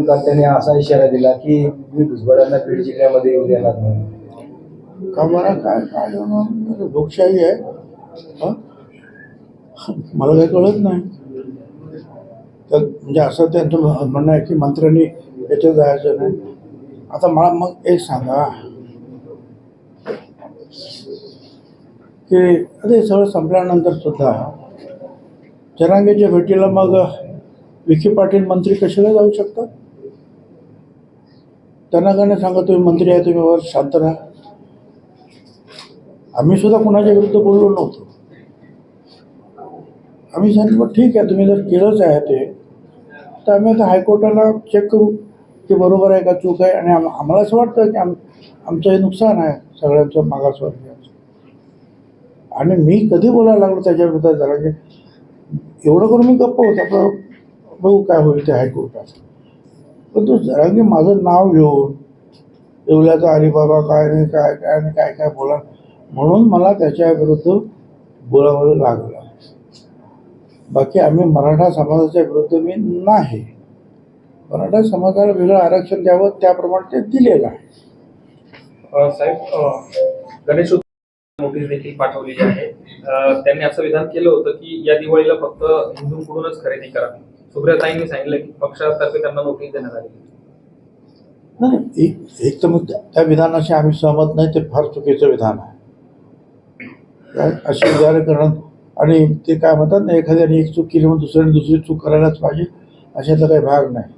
आंदोलन असा इशारा दिला की मी भुजबळांना बीड जिल्ह्यामध्ये येऊ देणार नाही. का बरं? काय काय लोकशाही आहे. मला काही कळत नाही. तर म्हणजे असं त्यांचं म्हणणं आहे की मंत्र्यांनी याच्यात जायचं नाही. आता मला मग एक सांगा. की अरे सगळं संपल्यानंतर सुद्धा जरांगेच्या भेटीला मग विखे पाटील मंत्री कशाला जाऊ शकतात? त्यांना काय नाही सांगा तुम्ही मंत्री आहे तुम्ही वर शांत राहा. आम्ही सुद्धा कुणाच्या विरुद्ध बोललो नव्हतो. आम्ही सांगितलं ठीक आहे तुम्ही जर केलंच आहे ते तर आम्ही आता हायकोर्टाला चेक करू की बरोबर आहे का चूक आहे. आणि आम आम्हाला असं वाटतं की आम आमचं हे नुकसान आहे सगळ्यांचं मागासवर्गीयांचं आणि मी कधी बोलायला लागलो त्याच्या विरुद्ध? जरा की एवढं करून मी गप्प होतो आपलं बघू काय होईल ते हायकोर्टात. पण तो जरा की माझं नाव घेऊन येवल्याचा अलिबाबा काय नाही काय काय नाही काय काय बोला. म्हणून मला त्याच्या विरुद्ध बोलावं लागलं. बाकी आम्ही मराठा समाजाच्या विरुद्ध मी नाही. मराठा समाजाला वेगळं आरक्षण द्यावं त्याप्रमाणे ते दिलेलं आहे. साहेब गणेश नोटीस देखील पाठवलेली आहे. त्यांनी असं विधान केलं होतं की या दिवाळीला फक्त हिंदूंकडूनच खरेदी करावी सुप्रियाताईंनी सांगितलं की पक्षातर्फे त्यांना नोटीस देण्यात आली. नाही एक एक तर मग त्या- त्या विधानाशी आम्ही सहमत नाही ते फार चुकीचं विधान आहे. अशी विधानं करणं. आणि ते काय म्हणतात ना एखाद्याने एक चूक केली म्हणून दुसऱ्याने दुसरी चूक करायलाच पाहिजे अशातला काही भाग नाही.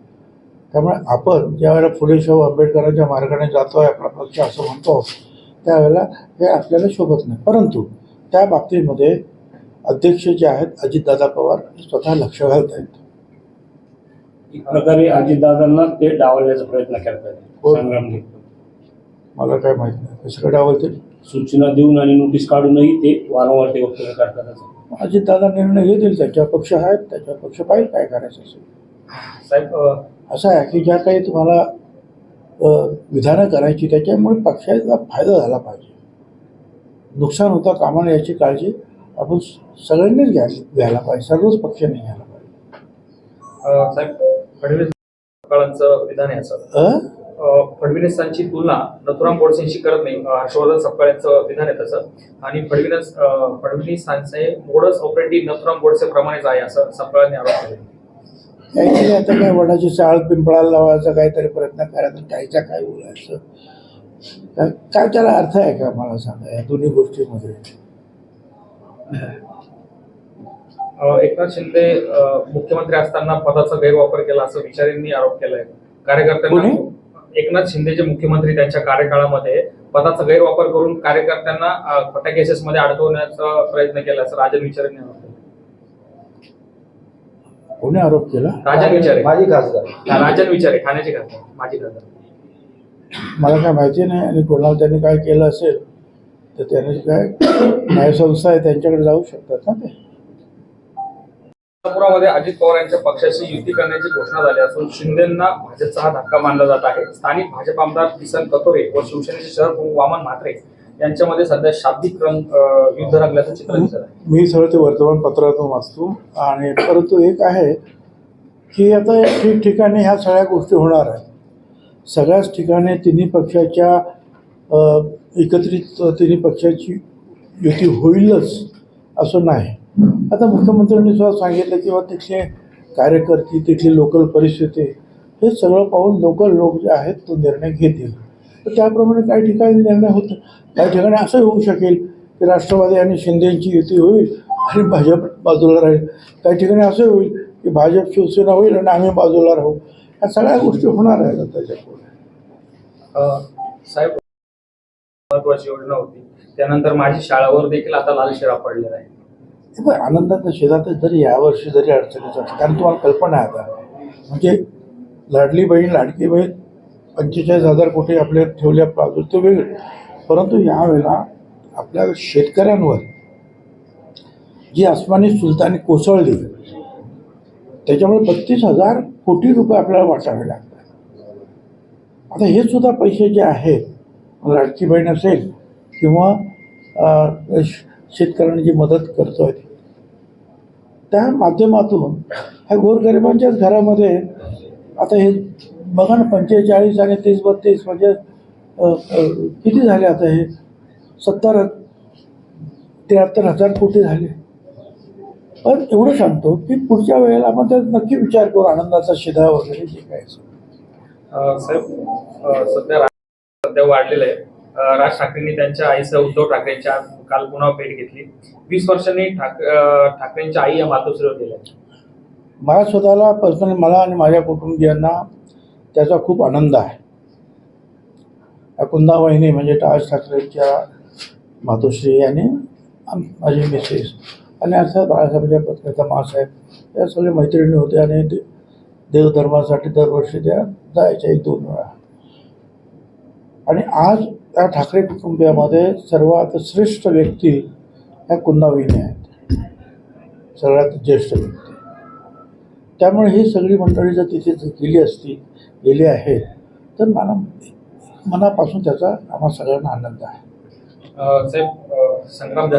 त्यामुळे आपण ज्या वेळेला फुले शाहू आंबेडकरांच्या मार्गाने जातो आहे आपला पक्ष असं म्हणतो त्यावेळेला हे आपल्याला शोभत नाही. परंतु त्या बाबतीमध्ये अध्यक्ष जे आहेत अजितदादा पवार स्वतः लक्ष घालत आहेत एक प्रकारे अजितदादांना ते डावलण्याचा प्रयत्न करतात हो. मला काय माहीत नाही. कसं काय डावलते सूचना देऊन आणि नोटीस काढूनही ते वारंवार ते वक्तव्य करतात अजितदादा निर्णय घेतील त्याच्या पक्ष आहेत. त्याच्या पक्ष पाहिजे काय करायचं असेल. साहेब अ, असं आहे की ज्या काही तुम्हाला अ, विधानं करायची त्याच्यामुळे पक्षाचा फायदा झाला पाहिजे. नुकसान होता कामा नये याची काळजी आपण सगळ्यांनीच घ्यायला घ्यायला पाहिजे. सर्वच पक्षांनी घ्यायला पाहिजे. अ, साहेब फडणवीस सपकाळांचं विधान आहे असं. फडणवीसांची तुलना नथुराम गोडसेंशी करत नाही हर्षवर्धन सपकाळ यांचं विधान आहे तसं. आणि फडणवीस फडणवीसांचे मोडस ऑपरेटिव्ह नथुराम गोडसे प्रमाणेच आहे असं सपकाळांनी आरोप केले. काहीतरी आता काय वडाची चाळ पिंपळाला लावायचा काहीतरी प्रयत्न करायचा कायच्या काय बोलायचं काय त्याला अर्थ आहे का मला सांगा या दोन्ही गोष्टीमध्ये? एकनाथ शिंदे मुख्यमंत्री असताना पदाचा गैरवापर केला असं विचारेंनी आरोप केलाय. कार्यकर्त्यांना एकनाथ शिंदे जे मुख्यमंत्री त्यांच्या कार्यकाळामध्ये पदाचा गैरवापर करून कार्यकर्त्यांना अ, खोट्या केसेस मध्ये अडकवण्याचा प्रयत्न केला असं राजन विचारेंनी आरोप केला. कोणी आरोप केला? राजन विचारे. माझी खासदार. राजन विचारे ठाण्याचे खासदार माजी खासदार. मला काय माहिती नाही आणि कोणाला त्यांनी काय केलं असेल तर त्याने काय न्यायसंस्था आहे त्यांच्याकडे जाऊ शकतात ना ते. नागपुरामध्ये अजित पवार यांच्या पक्षाशी युती करण्याची घोषणा झाली असून शिंदेना भाजपचा हा धक्का मानला जात आहे. स्थानिक भाजप आमदार किसन कतोरे व शिवसेनेचे शहर प्रमुख वामन म्हात्रे यांच्यामध्ये सध्या शाब्दिक रंग युद्ध रंगल्याचं चित्र दिसत आहे. मी सगळं ते वर्तमानपत्रातून वाचतो. आणि परंतु एक आहे की आता ठिकठिकाणी ह्या सगळ्या गोष्टी होणार आहेत. सगळ्याच ठिकाणी तिन्ही पक्षाच्या एकत्रित तिन्ही पक्षाची युती होईलच असं नाही. आता मुख्यमंत्र्यांनी सुद्धा सांगितलं किंवा तिथले कार्यकर्ते तिथली लोकल परिस्थिती हे सगळं पाहून लोकल लोक जे आहेत तो निर्णय घेतील. तर त्याप्रमाणे काही ठिकाणी निर्णय होतो काही ठिकाणी असंही होऊ शकेल की राष्ट्रवादी आणि शिंदेची युती होईल आणि भाजप बाजूला राहील. काही ठिकाणी असंही होईल की भाजप शिवसेना होईल आणि आम्ही बाजूला राहू. ह्या सगळ्या गोष्टी होणार आहेत आता त्याच्यापुढे. साहेब महत्वाची योजना होती. त्यानंतर माझी शाळावर देखील आता लाल शिरा पडलेला आहे. आनंदाच्या शेतात जरी यावर्षी जरी अडचणीचं असतं कारण तुम्हाला कल्पना आहे आता. म्हणजे लाडली बहीण लाडकी बहीण पंचेचाळीस हजार कोटी आपल्या ठेवल्या बाजू ते वेगळे. परंतु यावेळेला आपल्या शेतकऱ्यांवर जी आसमानी सुलतानी कोसळली त्याच्यामुळे बत्तीस हजार कोटी रुपये आपल्याला वाटावे लागतात. आता हे सुद्धा पैसे जे आहेत लाडकी बहीण असेल किंवा श- शेतकऱ्यांना जी मदत आहे त्या माध्यमातून ह्या गोरगरिबांच्याच घरामध्ये आता हे बघा ना पंचेचाळीस आणि तीस बत्तीस म्हणजे किती झाले आता हे? सत्तर त्र्याहत्तर हजार कोटी झाले. पण एवढं सांगतो की पुढच्या वेळेला आपण त्यात नक्की विचार करू आनंदाचा शिधा वगैरे जे काय साहेब सध्या सध्या वाढलेलं आहे. राज ठाकरेंनी त्यांच्या आईसह उद्धव ठाकरेंच्या काल पुन्हा भेट घेतली. वीस वर्षांनी ठाक ठाकरेंच्या आई या मातोश्रीवर गेल्या. मला स्वतःला पर्सनली मला आणि माझ्या कुटुंबियांना त्याचा खूप आनंद आहे. अकुंदा वाहिनी म्हणजे राज ठाकरेंच्या मातोश्री आणि माझी मिसेस आणि अर्थात बाळासाहेबांच्या पत्नीचा मासाहेब या सगळे मैत्रिणी होते आणि ते देवधर्मासाठी दरवर्षी त्या जायच्या एक दोन वेळा. आणि आज त्या ठाकरे कुटुंबियामध्ये सर्वात श्रेष्ठ व्यक्ती ह्या कुंदावहिनी आहेत. सगळ्यात ज्येष्ठ व्यक्ती. त्यामुळे ही सगळी मंडळी जर तिथे जर गेली असती गेली आहेत तर मला मनापासून त्याचा आम्हा सगळ्यांना आनंद आहे. साहेब संग्राम